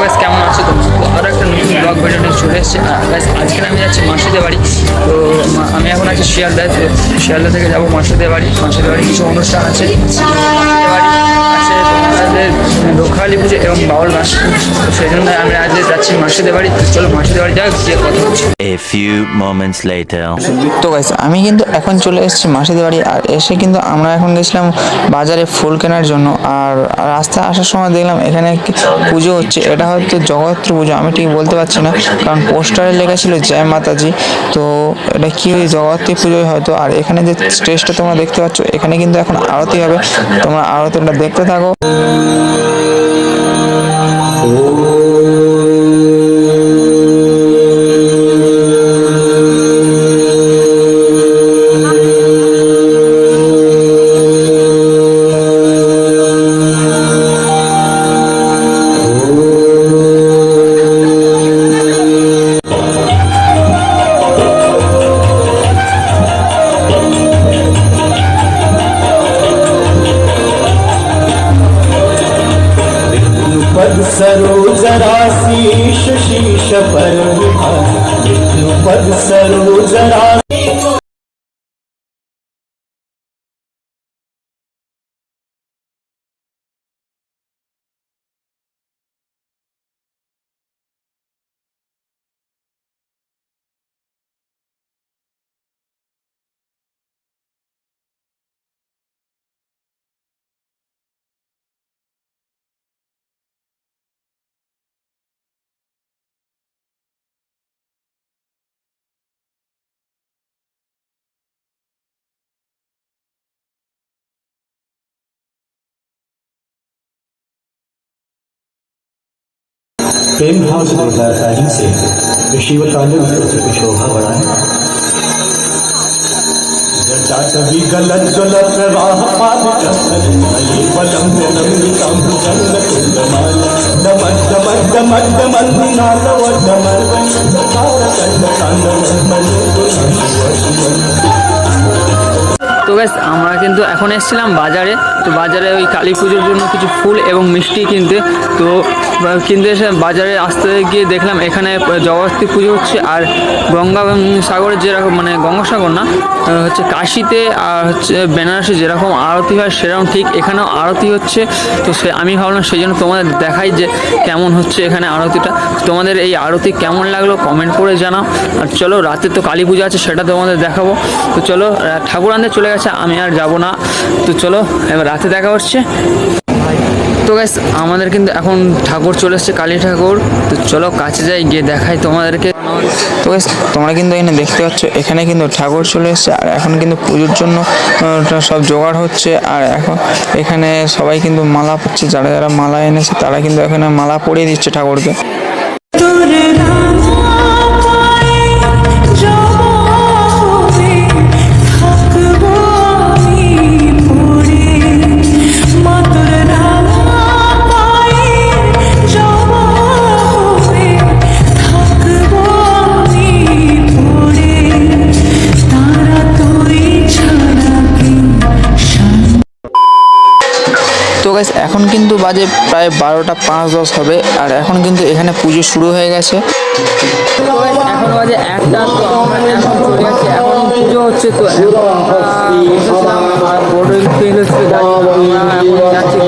guys, কেমন আছো তো আরও একটা নতুন ব্লগ ভিডিও নিয়ে চলে এসেছে। গাইস আজকে আমি যাচ্ছি মাসিদের বাড়ি। তো আমি এখন আছি শিয়ালদায়। তো শিয়ালদা থেকে যাব মাসিদের বাড়ি। মাসিদের বাড়ি কিছু অনুষ্ঠান আছে। বাড়ি আছে তোমাদের লোকখালি পুজো এবং বাউল গান তো সেই জন্য আমি আজ যাচ্ছি মাসিদের বাড়ি। চলো মাসিদের বাড়ি যাই গিয়ে কথা হচ্ছে A few moments later. তো গাইস আমি কিন্তু এখন চলে এসেছি মাসিদের বাড়ি আর এসে কিন্তু আমরা এখন গেছিলাম বাজারে ফুল কেনার জন্য। আর রাস্তায় আসার সময় দেখলাম এখানে পুজো হচ্ছে এটা হয়তো জগত্র পুজো। আমি ঠিক বলতে পারছি না কারণ পোস্টারে লেখা ছিল জয় মাতাজি। তো এটা কি ওই জগত্রী পুজোই হয়তো। আর এখানে যে স্টেজটা তোমরা দেখতে পাচ্ছ এখানে কিন্তু এখন আরতি হবে। তোমরা আরতিটা দেখতে থাকো। hago. प्रेम भाव से दुर्गाकारी से शिव तांडव की शोभा बढ़ाए जटाटवी गलत ज्वलत राह पाद ये बलम नंदितम जंग कुंडमाल दमद दमद दमद दमद नाल व दमर कार कंड कांड তো গ্যাস আমরা কিন্তু এখন এসেছিলাম বাজারে তো বাজারে ওই কালী পুজোর জন্য কিছু ফুল এবং মিষ্টি কিনতে তো বা কিনতে এসে বাজারে আসতে গিয়ে দেখলাম, এখানে জগত্রী পুজো হচ্ছে আর গঙ্গা সাগরের যেরকম মানে গঙ্গাসাগর না হচ্ছে কাশিতে আর হচ্ছে বেনারসে যেরকম আরতি হয় সেরকম ঠিক এখানেও আরতি হচ্ছে। তো সে, আমি ভাবলাম সেই জন্য তোমাদের দেখাই যে কেমন হচ্ছে এখানে আরতিটা। তোমাদের এই আরতি কেমন লাগল কমেন্ট করে জানাও। আর চলো, রাতে তো কালী পুজো আছে, সেটা তোমাদের দেখাবো। তো চলো ঠাকুর আনতে চলে গেছে, আমি আর যাব না। তো চলো, এবার রাতে দেখা হচ্ছে। তো গাইস আমাদের কিন্তু এখন ঠাকুর চলে এসছে, কালী ঠাকুর। তো চলো কাছে যাই, গিয়ে দেখাই তোমাদেরকে। তো গাইস তোমরা কিন্তু এখানে দেখতে পাচ্ছ, এখানে কিন্তু ঠাকুর চলে এসছে, আর এখন কিন্তু পুজোর জন্য সব জোগাড় হচ্ছে। আর এখন এখানে সবাই কিন্তু মালা পড়ছে যারা যারা মালা এনেছে, তারা কিন্তু এখানে মালা পরিয়ে দিচ্ছে ঠাকুরকে। এখন কিন্তু বাজে প্রায় বারোটা পাঁচ দশ হবে আর এখন কিন্তু এখানে পুজো শুরু হয়ে গেছে। এখন বাজে একটা এখন পুজো হচ্ছে তো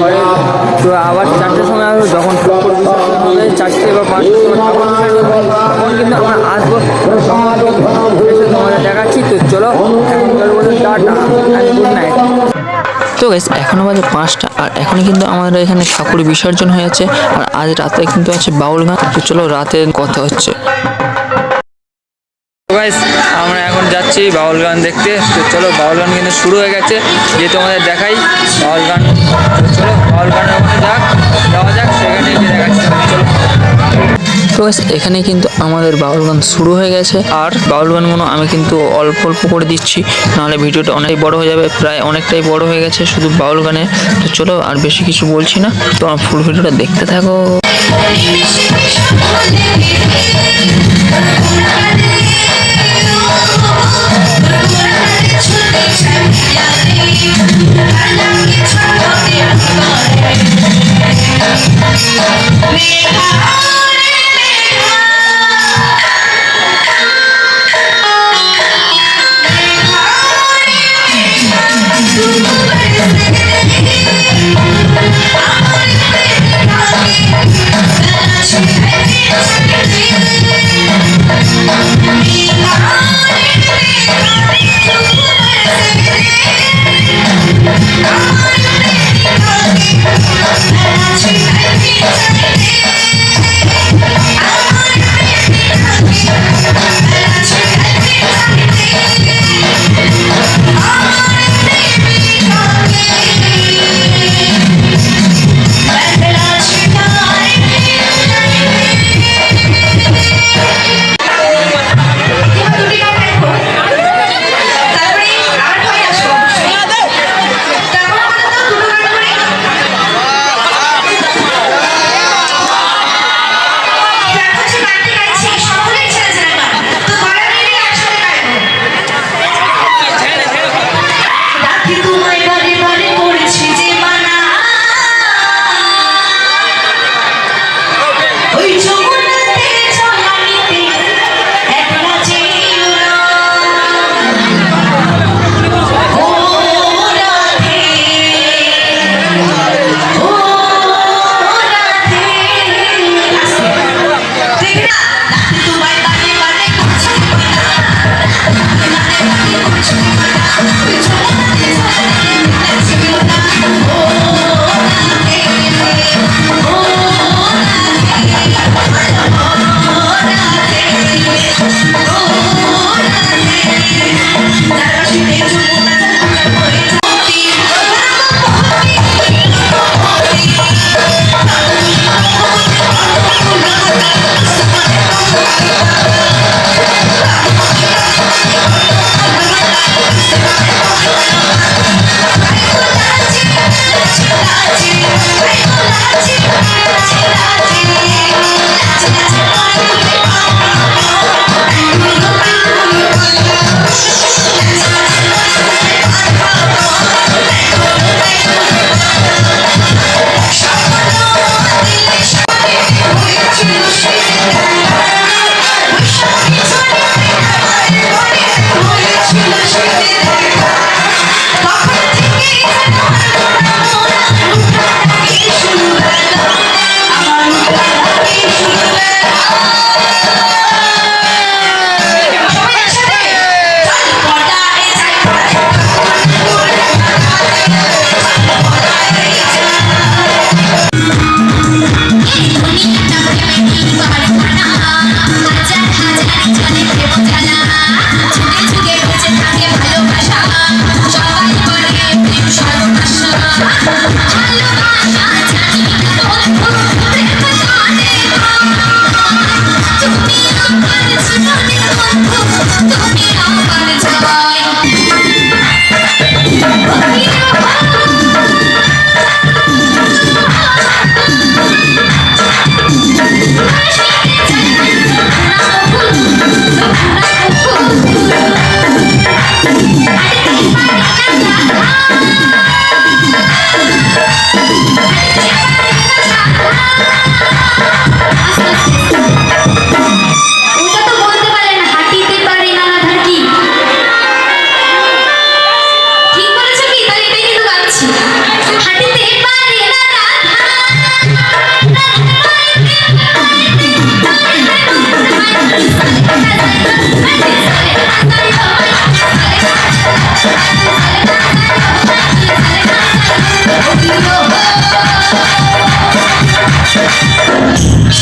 ঘরে। তো আবার চারটের সময় আসব যখন চারটে বা হবে, তখন কিন্তু আমরা আসব। তোমাদের দেখাচ্ছি। তো চলো টাটা গুড নাইট তো গাইস এখনও বাজে পাঁচটা, আর এখনই কিন্তু আমাদের এখানে ঠাকুর বিসর্জন হয়ে আছে, আর আজ রাতে কিন্তু আছে বাউল গান তো চলো রাতে কথা হচ্ছে। গাইস আমরা এখন যাচ্ছি বাউল গান দেখতে, তো চলো বাউল গান কিন্তু শুরু হয়ে গেছে যে তোমাদের দেখাই বাউল গান চলো বাউল গান যাক, যাওয়া যাক, সেখানে গিয়ে দেখাচ্ছি। চলো। Guys, এখানে কিন্তু আমাদের বাউল গান শুরু হয়ে গেছে। আর বাউল গানগুলো আমি কিন্তু অল্প অল্প করে দিচ্ছি নাহলে ভিডিওটা অনেক বড় হয়ে যাবে প্রায় অনেকটাই বড় হয়ে গেছে শুধু বাউল গানে। তো চলো আর বেশি কিছু বলছি না তো আমার ফুল ভিডিওটা দেখতে থাকো।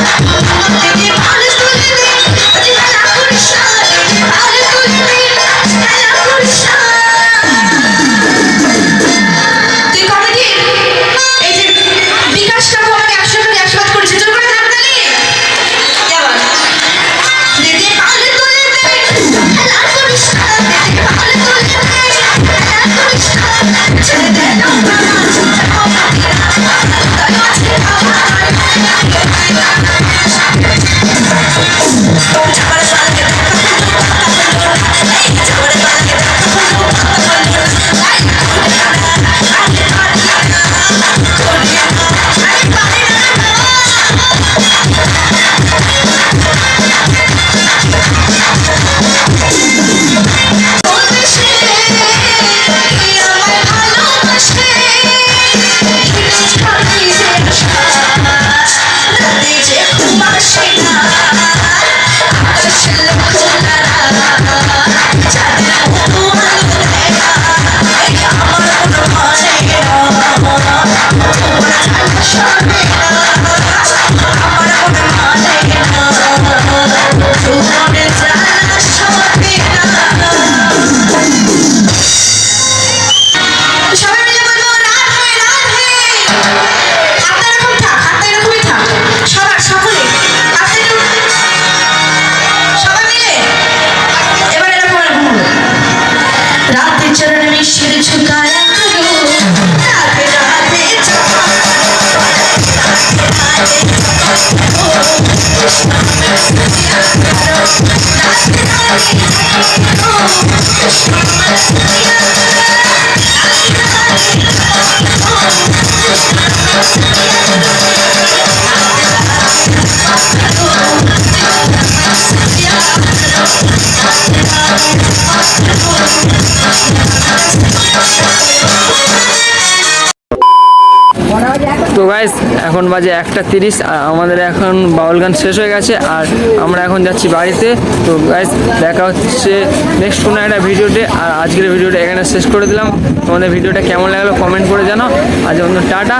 Thank ईश्वर झुकाया करो राधे राधे जपा राधे राधे जपा करो कृष्ण मत किया करो राधे राधे গাইস এখন বাজে একটা তিরিশ আমাদের এখন বাউল গান শেষ হয়ে গেছে, আর আমরা এখন যাচ্ছি বাড়িতে। তো গাইজ দেখা হচ্ছে নেক্সট কোনো একটা ভিডিওতে, আর আজকের ভিডিওটা এখানে শেষ করে দিলাম। তোমাদের ভিডিওটা কেমন লাগল কমেন্ট করে জানো আজ অন্য টাটা।